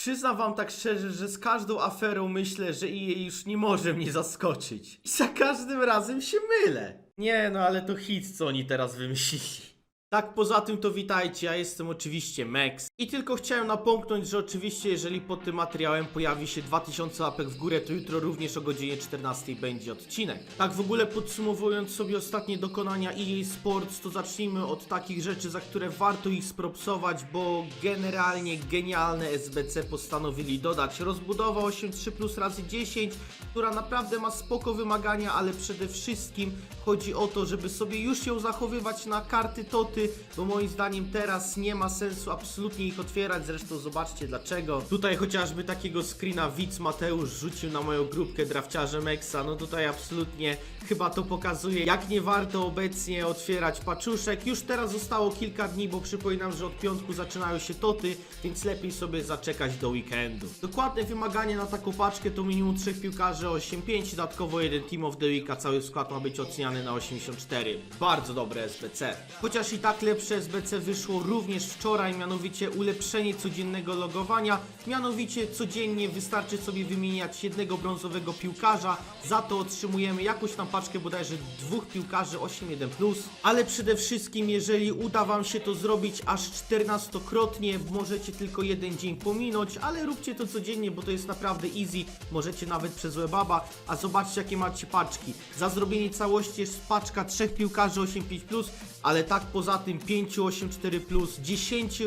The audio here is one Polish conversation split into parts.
Przyznam wam tak szczerze, że z każdą aferą myślę, że EA już nie może mnie zaskoczyć. I za każdym razem się mylę. Nie no, ale to hit, co oni teraz wymyślili. Tak, poza tym to witajcie, ja jestem oczywiście Max i tylko chciałem napomknąć, że oczywiście jeżeli pod tym materiałem pojawi się 2000 łapek w górę, to jutro również o godzinie 14 będzie odcinek. Tak w ogóle podsumowując sobie ostatnie dokonania EA Sports, to zacznijmy od takich rzeczy, za które warto ich spropsować, bo generalnie genialne SBC postanowili dodać. Rozbudowa 8.3 plus razy 10, która naprawdę ma spoko wymagania, ale przede wszystkim chodzi o to, żeby sobie już ją zachowywać na karty toty, bo moim zdaniem teraz nie ma sensu absolutnie ich otwierać, zresztą zobaczcie dlaczego. Tutaj chociażby takiego screena Widz Mateusz rzucił na moją grupkę drafciarze Mexa, no tutaj absolutnie chyba to pokazuje, jak nie warto obecnie otwierać paczuszek. Już teraz zostało kilka dni, bo przypominam, że od piątku zaczynają się toty, więc lepiej sobie zaczekać do weekendu. Dokładne wymaganie na taką paczkę to minimum 3 piłkarzy 8-5, dodatkowo jeden Team of the Week, a cały skład ma być oceniany na 84. Bardzo dobre SBC. Chociaż i tak lepsze SBC wyszło również wczoraj, mianowicie ulepszenie codziennego logowania. Mianowicie codziennie wystarczy sobie wymieniać jednego brązowego piłkarza, za to otrzymujemy jakąś tam paczkę bodajże dwóch piłkarzy 8-1+, ale przede wszystkim jeżeli uda Wam się to zrobić aż 14-krotnie, możecie tylko jeden dzień pominąć, ale róbcie to codziennie, bo to jest naprawdę easy, możecie nawet przez webaba, a zobaczcie jakie macie paczki. Za zrobienie całości jest paczka trzech piłkarzy 8-5+, ale tak poza tym 5 8-4+, 10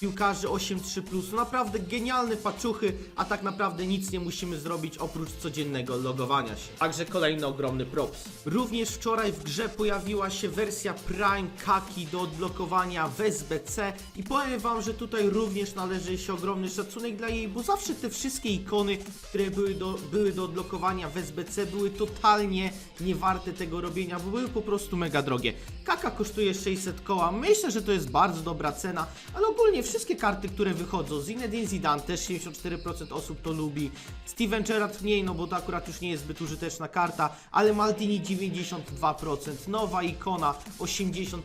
piłkarzy 8-3+, naprawdę genialne paczuchy, a tak naprawdę nic nie musimy zrobić oprócz codziennego logowania się. Także kolejny ogromny props. Również wczoraj w grze pojawiła się wersja Prime Kaki do odblokowania w SBC i powiem wam, że tutaj również należy się ogromny szacunek dla jej, bo zawsze te wszystkie ikony, które były do, były do odblokowania w SBC były totalnie niewarte tego robienia, bo były po prostu mega drogie. Kaka kosztuje 600 koła, myślę, że to jest bardzo dobra cena, ale ogólnie wszystkie karty, które wychodzą, Zinedine Zidane też 74% osób to lubi, Steven Gerrard mniej, no bo to akurat już nie jest zbyt użyteczna karta, ale Maldini 92%, nowa ikona 80%,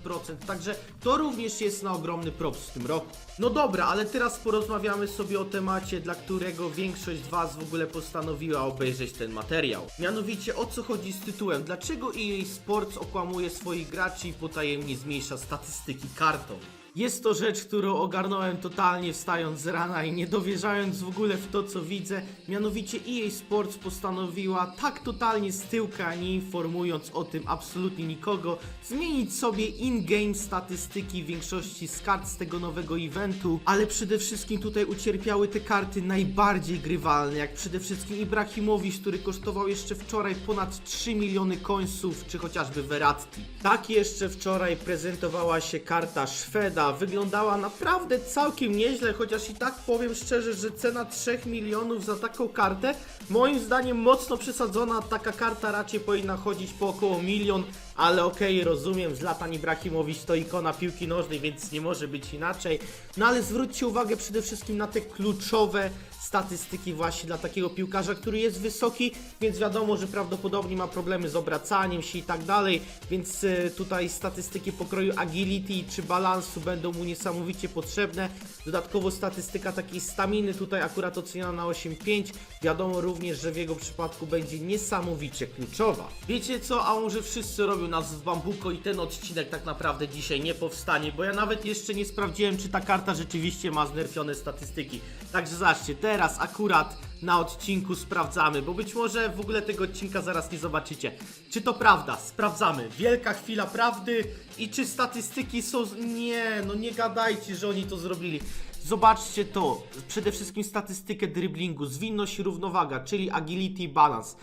także to również jest na ogromny props w tym roku. No dobra, ale teraz porozmawiamy sobie o temacie, dla którego większość z Was w ogóle postanowiła obejrzeć ten materiał. Mianowicie o co chodzi z tytułem, dlaczego EA Sports okłamuje swoich graczy i potajemnie zmniejsza statystyki kartą. Jest to rzecz, którą ogarnąłem totalnie wstając z rana i nie dowierzając w ogóle w to, co widzę. Mianowicie EA Sports postanowiła tak totalnie z tyłka, nie informując o tym absolutnie nikogo, zmienić sobie in-game statystyki większości z kart z tego nowego eventu, ale przede wszystkim tutaj ucierpiały te karty najbardziej grywalne, jak przede wszystkim Ibrahimowicz, który kosztował jeszcze wczoraj ponad 3 miliony końców, czy chociażby Verratti. Tak jeszcze wczoraj prezentowała się karta Szweda, wyglądała naprawdę całkiem nieźle, chociaż i tak powiem szczerze, że cena 3 milionów za taką kartę, moim zdaniem mocno przesadzona, taka karta raczej powinna chodzić po około milion, ale okej, rozumiem, Zlatan Ibrahimowicz to ikona piłki nożnej, więc nie może być inaczej. No ale zwróćcie uwagę przede wszystkim na te kluczowe statystyki właśnie dla takiego piłkarza, który jest wysoki, więc wiadomo, że prawdopodobnie ma problemy z obracaniem się i tak dalej, więc e, tutaj statystyki pokroju agility czy balansu będą mu niesamowicie potrzebne. Dodatkowo statystyka takiej staminy tutaj akurat oceniona na 8,5. Wiadomo również, że w jego przypadku będzie niesamowicie kluczowa. Wiecie co, a może wszyscy robią nas w bambuko i ten odcinek tak naprawdę dzisiaj nie powstanie, bo ja nawet jeszcze nie sprawdziłem, czy ta karta rzeczywiście ma znerfione statystyki. Także zobaczcie, teraz akurat na odcinku sprawdzamy, bo być może w ogóle tego odcinka zaraz nie zobaczycie. Czy to prawda? Sprawdzamy. Wielka chwila prawdy i czy statystyki są... Nie, no nie gadajcie, że oni to zrobili. Zobaczcie to. Przede wszystkim statystykę driblingu, zwinność i równowaga, czyli agility i balance.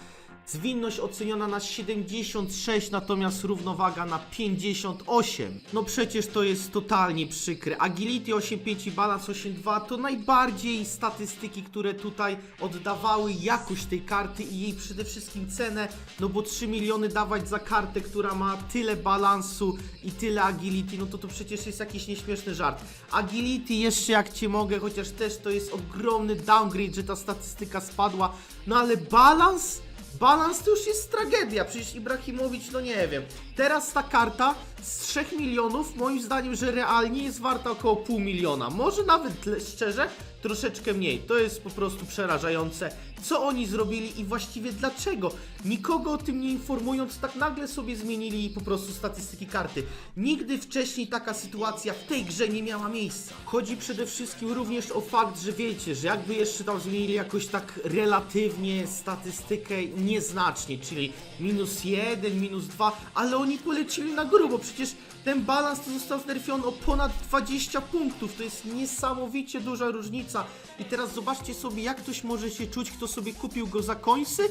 Zwinność oceniona na 76, natomiast równowaga na 58. No przecież to jest totalnie przykre. Agility 8.5 i balans 8.2 to najbardziej statystyki, które tutaj oddawały jakość tej karty i jej przede wszystkim cenę, no bo 3 miliony dawać za kartę, która ma tyle balansu i tyle agility, no to to przecież jest jakiś nieśmieszny żart. Agility jeszcze jak cię mogę, chociaż też to jest ogromny downgrade, że ta statystyka spadła, no ale balans? Balans to już jest tragedia, przecież Ibrahimowicz, no nie wiem. Teraz ta karta z 3 milionów moim zdaniem, że realnie jest warta około pół miliona. Może nawet szczerze, troszeczkę mniej. To jest po prostu przerażające, co oni zrobili i właściwie dlaczego. Nikogo o tym nie informując, tak nagle sobie zmienili po prostu statystyki karty. Nigdy wcześniej taka sytuacja w tej grze nie miała miejsca. Chodzi przede wszystkim również o fakt, że wiecie, że jakby jeszcze tam zmienili jakoś tak relatywnie statystykę nieznacznie, czyli minus 1, minus 2, ale oni polecili na grubo, przecież ten balans to został znerfiony o ponad 20 punktów, to jest niesamowicie duża różnica. I teraz zobaczcie sobie, jak ktoś może się czuć, kto sobie kupił go za końsy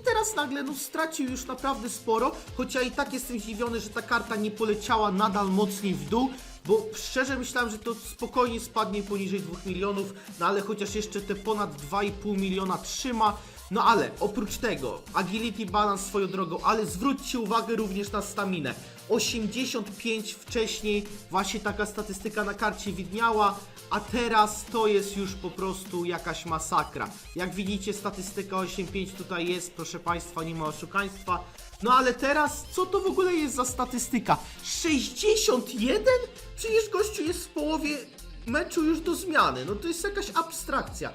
i teraz nagle no stracił już naprawdę sporo, choć ja i tak jestem zdziwiony, że ta karta nie poleciała nadal mocniej w dół, bo szczerze myślałem, że to spokojnie spadnie poniżej 2 milionów, no ale chociaż jeszcze te ponad 2,5 miliona trzyma, no ale oprócz tego, agility balance swoją drogą, ale zwróćcie uwagę również na staminę. 85 wcześniej właśnie taka statystyka na karcie widniała, a teraz to jest już po prostu jakaś masakra. Jak widzicie statystyka 8.5 tutaj jest, proszę Państwa, nie ma oszukaństwa. No ale teraz, co to w ogóle jest za statystyka? 61? Przecież gościu jest w połowie meczu już do zmiany, no to jest jakaś abstrakcja.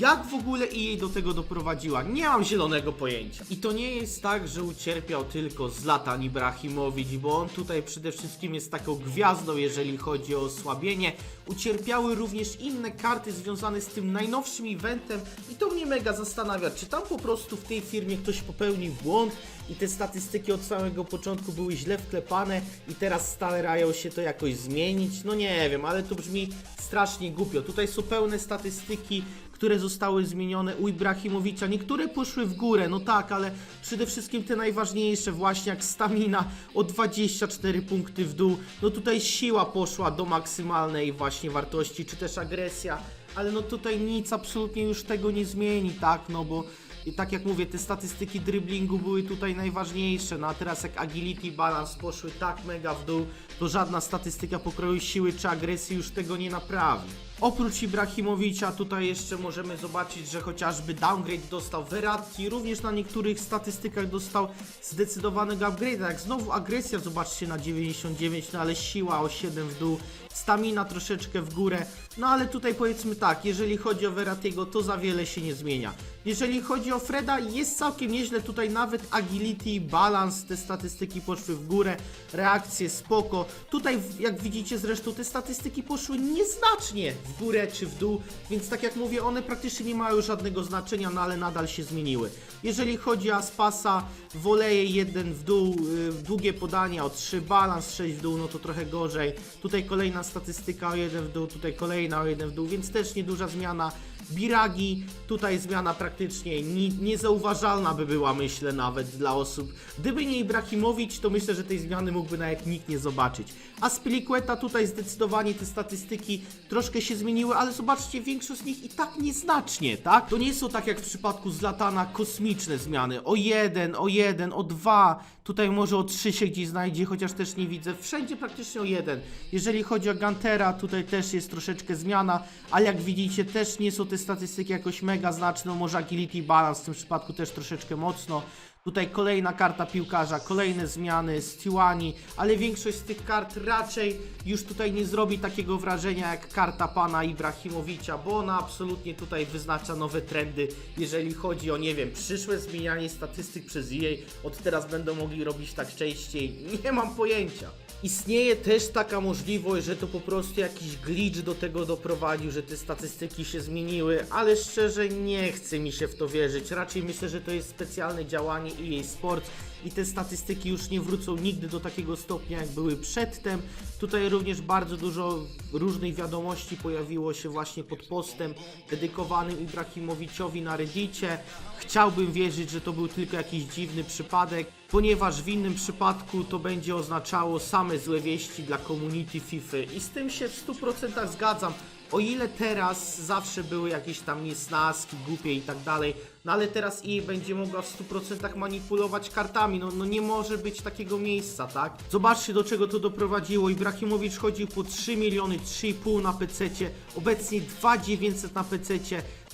Jak w ogóle EA do tego doprowadziła? Nie mam zielonego pojęcia. I to nie jest tak, że ucierpiał tylko Zlatan Ibrahimowicz, bo on tutaj przede wszystkim jest taką gwiazdą, jeżeli chodzi o osłabienie. Ucierpiały również inne karty związane z tym najnowszym eventem i to mnie mega zastanawia, czy tam po prostu w tej firmie ktoś popełnił błąd i te statystyki od samego początku były źle wklepane i teraz starają się to jakoś zmienić. No nie wiem, ale to brzmi strasznie głupio. Tutaj są pełne statystyki, które zostały zmienione u Ibrahimowicza. Niektóre poszły w górę, no tak, ale przede wszystkim te najważniejsze, właśnie jak stamina o 24 punkty w dół. No tutaj siła poszła do maksymalnej właśnie wartości, czy też agresja, ale no tutaj nic absolutnie już tego nie zmieni, tak, no bo i tak jak mówię, te statystyki driblingu były tutaj najważniejsze, no a teraz jak agility, balance poszły tak mega w dół, to żadna statystyka pokroju siły czy agresji już tego nie naprawi. Oprócz Ibrahimowicza tutaj jeszcze możemy zobaczyć, że chociażby downgrade dostał Verratti, również na niektórych statystykach dostał zdecydowanego upgrade'a, jak znowu agresja zobaczcie na 99, no ale siła o 7 w dół, stamina troszeczkę w górę, no ale tutaj powiedzmy tak, jeżeli chodzi o Verrattiego, to za wiele się nie zmienia. Jeżeli chodzi o Freda, jest całkiem nieźle, tutaj nawet agility, balance, te statystyki poszły w górę, reakcje spoko. Tutaj, jak widzicie zresztą, te statystyki poszły nieznacznie w górę czy w dół, więc tak jak mówię, one praktycznie nie mają żadnego znaczenia, no ale nadal się zmieniły. Jeżeli chodzi o Aspasa, woleje 1 w dół, y, długie podania o 3, balans 6 w dół, no to trochę gorzej. Tutaj kolejna statystyka o 1 w dół, tutaj kolejna o 1 w dół, więc też nieduża zmiana. Biragi, tutaj zmiana praktycznie ni- niezauważalna by była, myślę, nawet dla osób. Gdyby nie Ibrahimowicz, to myślę, że tej zmiany mógłby nawet nikt nie zobaczyć. A Spiliqueta tutaj zdecydowanie te statystyki troszkę się zmieniły, ale zobaczcie, większość z nich i tak nieznacznie, tak? To nie są tak jak w przypadku Zlatana kosmiczne zmiany. O jeden, o jeden, o dwa, tutaj może o trzy się gdzieś znajdzie, chociaż też nie widzę. Wszędzie praktycznie o jeden. Jeżeli chodzi o Gantera, tutaj też jest troszeczkę zmiana, ale jak widzicie, też nie są te statystyki jakoś mega znaczne. Może agility balance w tym przypadku też troszeczkę mocno. Tutaj kolejna karta piłkarza, kolejne zmiany, Stiłani, ale większość z tych kart raczej już tutaj nie zrobi takiego wrażenia jak karta pana Ibrahimowicza, bo ona absolutnie tutaj wyznacza nowe trendy, jeżeli chodzi o, nie wiem, przyszłe zmienianie statystyk przez EA. Od teraz będą mogli robić tak częściej, nie mam pojęcia. Istnieje też taka możliwość, że to po prostu jakiś glitch do tego doprowadził, że te statystyki się zmieniły, ale szczerze nie chce mi się w to wierzyć. Raczej myślę, że to jest specjalne działanie EA Sports i te statystyki już nie wrócą nigdy do takiego stopnia, jak były przedtem. Tutaj również bardzo dużo różnych wiadomości pojawiło się właśnie pod postem dedykowanym Ibrahimowiczowi na Reddicie. Chciałbym wierzyć, że to był tylko jakiś dziwny przypadek, ponieważ w innym przypadku to będzie oznaczało same złe wieści dla community FIFA i z tym się w 100% zgadzam. O ile teraz zawsze były jakieś tam niesnaski, głupie i tak dalej, no ale teraz EA będzie mogła w 100% manipulować kartami, no, no nie może być takiego miejsca, tak? Zobaczcie do czego to doprowadziło. Ibrahimowicz chodził po 3 miliony, 3,5 na PC, obecnie 2,900 na PC,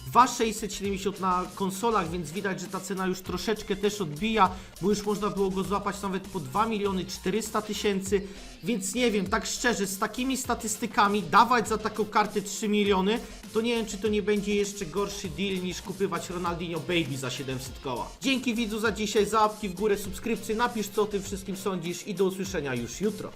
2670 na konsolach, więc widać, że ta cena już troszeczkę też odbija, bo już można było go złapać nawet po 2 miliony 400 tysięcy, więc nie wiem, tak szczerze, z takimi statystykami dawać za taką kartę 3 miliony, to nie wiem, czy to nie będzie jeszcze gorszy deal niż kupywać Ronaldinho Baby za 700 koła. Dzięki widzu za dzisiaj, za łapki w górę, subskrypcje, napisz co o tym wszystkim sądzisz i do usłyszenia już jutro.